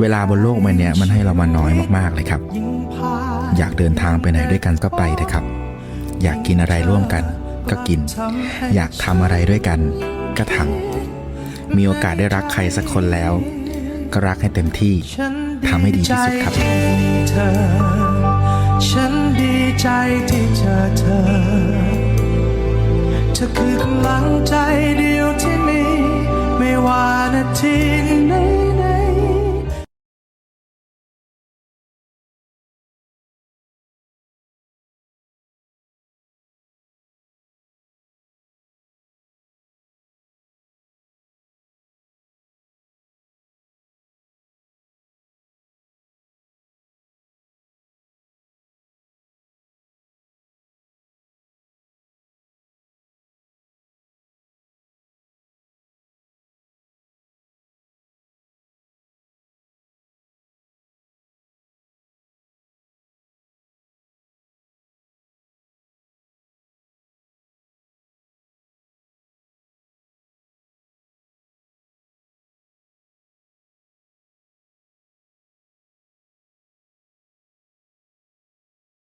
เวลาบนโลกใบเนี้ยมันให้เรามาน้อยมากๆเลยครับ อยากเดินทางไปไหนด้วยกันก็ไปนะครับ อยากกินอะไรร่วมกันก็กิน อยากทำอะไรด้วยกันก็ทำมีโอกาสได้รักใครสักคนแล้ว ก็รักให้เต็มที่ทำให้ดีที่สุดครับ ฉันดีใจที่เจอเธอ เธอคือกำลังใจเดียวที่มี ไม่ว่านาทีไหน